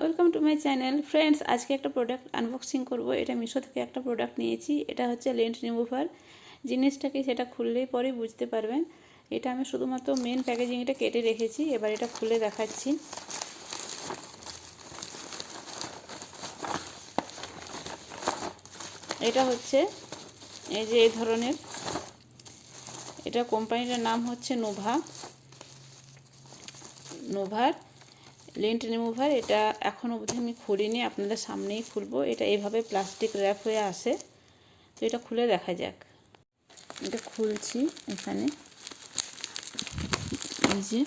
Welcome to my channel. Friends, আজকে একটা product unboxing করব। এটা মিশো থেকে একটা প্রোডাক্ট নিয়েছি। এটা হচ্ছে লেন্ট রিমুভার জিনিসটাকে সেটা খুললেই পরে বুঝতে পারবেন। এটা আমি শুধুমাত্র মেন প্যাকেজিংটা কেটে রেখেছি। এবার এটা খুলে দেখাচ্ছি। এটা হচ্ছে এই যে এই ধরনের। এটা কোম্পানিটার নাম হচ্ছে নোভা। নোভার। লেন্ট রিমুভার এটা এখনও অবধি আমি খুলিনি, আপনাদের সামনেই খুলবো। এটা এইভাবে প্লাস্টিক র্যাপ হয়ে আসে তো এটা খুলে দেখা যাক। এটা খুলছি এখানে। এই যে।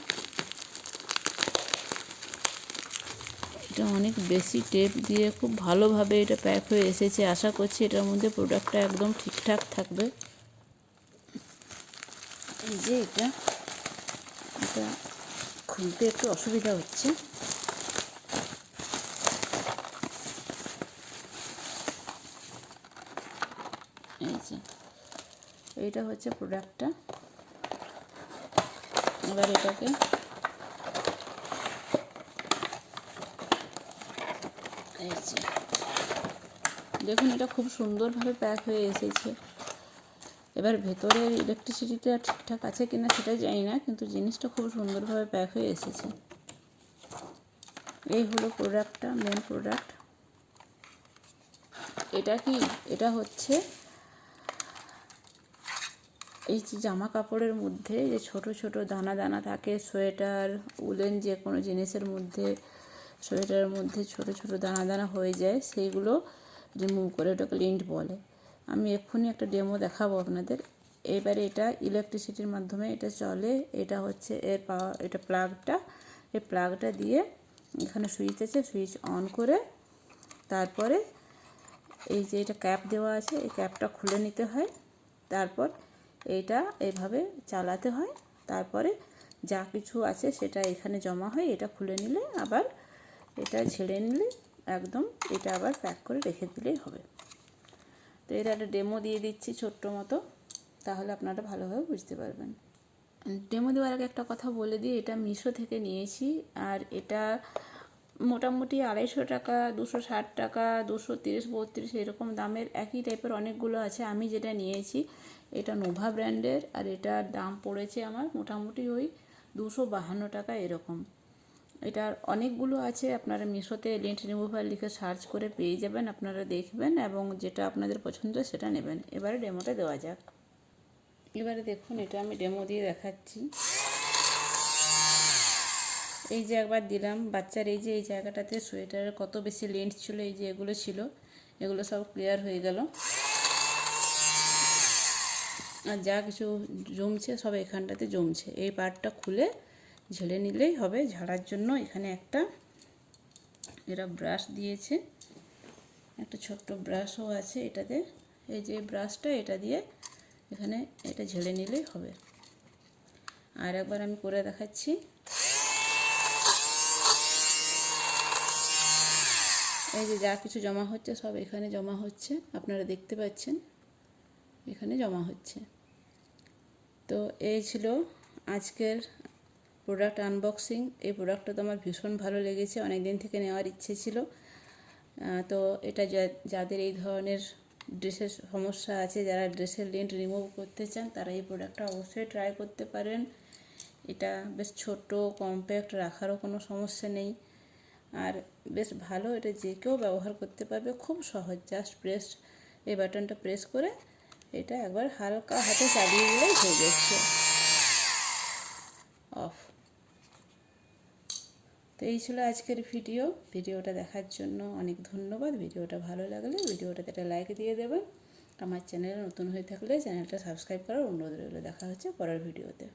এটা অনেক বেশি টেপ দিয়ে খুব ভালোভাবে এটা প্যাক হয়ে এসেছে। আশা করছি এটার মধ্যে প্রোডাক্টটা একদম ঠিকঠাক থাকবে। এই যে এটা। এটা খুলতে একটু অসুবিধা হচ্ছে। এইটা হচ্ছে প্রোডাক্টটা এবার এটাকে এই যে, দেখুন এটা খুব সুন্দরভাবে প্যাক হয়ে এসেছে। এবার ভেতরের ইলেকট্রিসিটিটা ঠিকঠাক আছে কিনা সেটা জানি না, কিন্তু জিনিসটা খুব সুন্দরভাবে প্যাক হয়ে এসেছে। এই হলো প্রোডাক্টটা মেন প্রোডাক্ট এটা কি? এটা হচ্ছে এই যে জামা কাপড়ের মধ্যে যে ছোট ছোট দানা দানা থাকে, সোয়েটার, উলেন যে কোনো জিনিসের মধ্যে, সোয়েটারের মধ্যে ছোট ছোট দানা দানা হয়ে যায়, সেইগুলো রিমুভ করে ওটাকে লিন্ট বলে। আমি এক্ষুনি একটা ডেমো দেখাবো আপনাদের। এবারে এটা ইলেকট্রিসিটির মাধ্যমে এটা চলে। এটা হচ্ছে এর পাওয়ার এটা প্লাগটা এই প্লাগটা দিয়ে এখানে সুইচ আছে সুইচ অন করে তারপরে এই যে এটা ক্যাপ দেওয়া আছে, এই ক্যাপটা খুলে নিতে হয়। তারপর এইটা এইভাবে চালাতে হয়। তারপরে যা কিছু আছে সেটা এখানে জমা হয়, এটা খুলে নিলে আবার এটা ছেড়ে নিলে একদম এটা আবার প্যাক করে রেখে দিলেই হবে। তো এর একটা ডেমো দিয়ে দিচ্ছি ছোট্ট মতো, তাহলে আপনারা ভালোভাবে বুঝতে পারবেন। ডেমো দেওয়ার আগে একটা কথা বলে দিই, এটা মিশো থেকে নিয়েছি, আর এটা মোটামুটি আড়াইশো টাকা, দুশো ষাট টাকা, দুশো তিরিশ, বত্রিশ এরকম দামের একই টাইপের অনেকগুলো আছে। আমি যেটা নিয়েছি, এটা নোভা ব্র্যান্ডের, আর এটার দাম পড়েছে আমার মোটামুটি ওই দুশো বাহান্ন টাকা এরকম। এটার অনেকগুলো আছে, আপনারা মিশোতে লেন্ট রিমুভার লিখে সার্চ করে পেয়ে যাবেন, আপনারা দেখবেন এবং যেটা আপনাদের পছন্দ সেটা নেবেন। এবারে ডেমোটা দেওয়া যাক। এবারে দেখুন, এটা আমি ডেমো দিয়ে দেখাচ্ছি। এই যে একবার দিলাম, বাচ্চার এই যে এই জায়গাটাতে সোয়েটারের কত বেশি লেন্থ ছিল, এই যে এগুলো ছিল, এগুলো সব ক্লিয়ার হয়ে গেল। আর যা কিছু জমছে সব এখানটাতে জমছে। এই পার্টটা খুলে ঝেলে নিলেই হবে। ঝাড়ার জন্য এখানে একটা এরা ব্রাশ দিয়েছে। একটা ছোট্ট ব্রাশও আছে এটাতে। এই যে ব্রাশটা, এটা দিয়ে এখানে এটা ঝেড়ে নিলেই হবে। আর একবার আমি করে দেখাচ্ছি। এই যে যা কিছু জমা হচ্ছে, সব এখানে জমা হচ্ছে। আপনারা দেখতে পাচ্ছেন, এখানে জমা হচ্ছে। তো এই ছিল আজকের প্রোডাক্ট আনবক্সিং এই প্রোডাক্টটা তো আমার ভীষণ ভালো লেগেছে অনেক দিন থেকে নেওয়ার ইচ্ছে ছিল। তো এটা যাদের এই ধরনের ড্রেসের সমস্যা আছে, যারা ড্রেসের লিন্ট রিমুভ করতে চান, তারা এই প্রোডাক্টটা অবশ্যই ট্রাই করতে পারেন। এটা বেশ ছোট কম্প্যাক্ট রাখারও কোনো সমস্যা নেই। আর বেশ ভালো, এটা যে কেউ ব্যবহার করতে পারবে, খুব সহজ। জাস্ট প্রেস এই বাটনটা প্রেস করে এটা একবার হালকা হাতে চালিয়ে দিলেই হয়ে যাচ্ছে। তো এই ছিল আজকের ভিডিও ভিডিওটা দেখার জন্য অনেক ধন্যবাদ। ভিডিওটা ভালো লাগলে ভিডিওটাতে একটা লাইক দিয়ে দেবেন। আমার চ্যানেলে নতুন হয়ে থাকলে চ্যানেলটা সাবস্ক্রাইব করার অনুরোধ রইল। দেখা হচ্ছে পরের ভিডিওতে